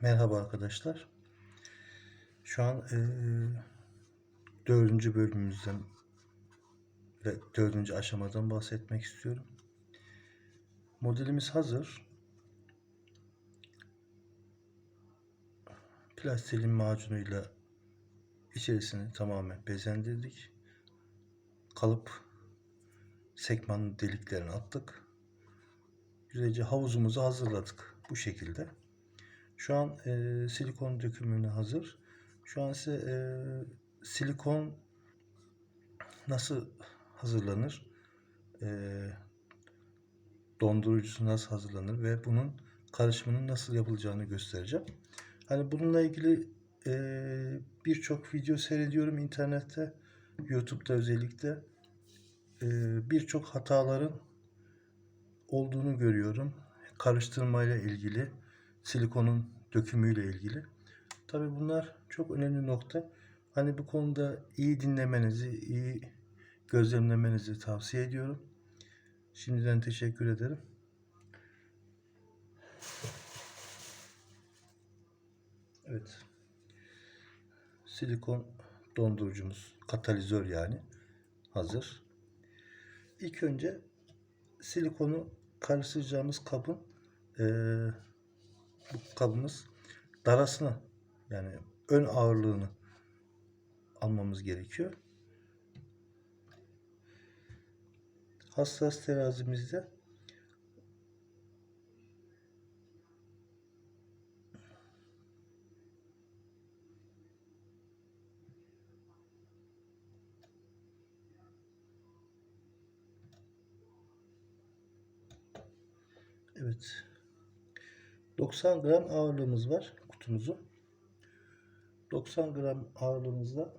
Merhaba arkadaşlar. Şu an eee dördüncü bölümümüzden ve dördüncü aşamadan bahsetmek istiyorum. Modelimiz hazır. Plastilin macunuyla içerisini tamamen bezendirdik. Kalıp sekmanın deliklerini attık. Güzelce havuzumuzu hazırladık bu şekilde. Şu an e, silikon dökümüne hazır. Şu an size e, silikon nasıl hazırlanır, e, dondurucusu nasıl hazırlanır ve bunun karışımının nasıl yapılacağını göstereceğim. Hani bununla ilgili e, birçok video seyrediyorum internette, YouTube'da özellikle. E, birçok hataların olduğunu görüyorum. Karıştırmayla ilgili, silikonun dökümüyle ilgili. Tabii bunlar çok önemli nokta. Hani bu konuda iyi dinlemenizi, iyi gözlemlemenizi tavsiye ediyorum. Şimdiden teşekkür ederim. Evet. Silikon dondurucumuz, katalizör yani hazır. İlk önce silikonu karıştıracağımız kabın eee bu kabımız darasını yani ön ağırlığını almamız gerekiyor. Hassas terazimizde Evet. 90 gram ağırlığımız var kutumuzu. 90 gram ağırlığımızda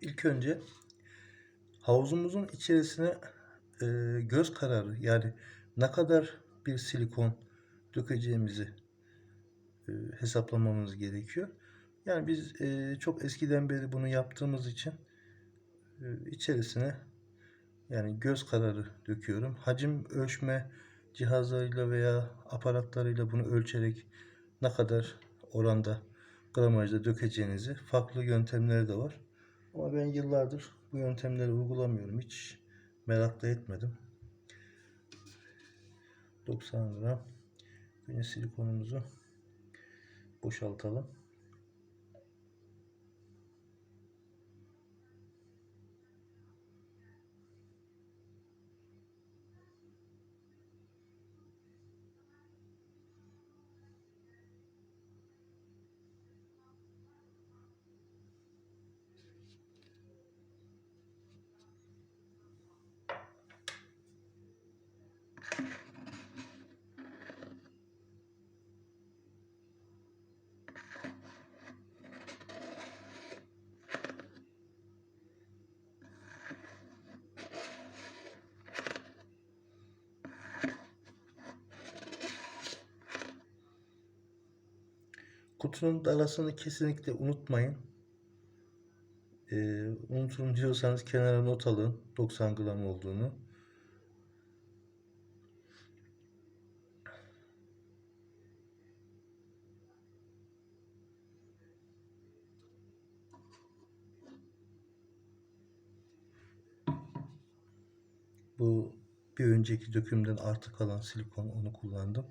ilk önce havuzumuzun içerisine e, göz kararı yani ne kadar bir silikon dökeceğimizi e, hesaplamamız gerekiyor. Yani biz e, çok eskiden beri bunu yaptığımız için e, içerisine yani göz kararı döküyorum. Hacim ölçme cihazlarıyla veya aparatlarıyla bunu ölçerek ne kadar oranda gramajda dökeceğinizi farklı yöntemleri de var. Ama ben yıllardır bu yöntemleri uygulamıyorum. Hiç merak da etmedim. 90 gram yine silikonumuzu boşaltalım. Kutunun dalasını kesinlikle unutmayın. Ee, unuturum diyorsanız kenara not alın 90 gram olduğunu. Bu bir önceki dökümden artık kalan silikon onu kullandım.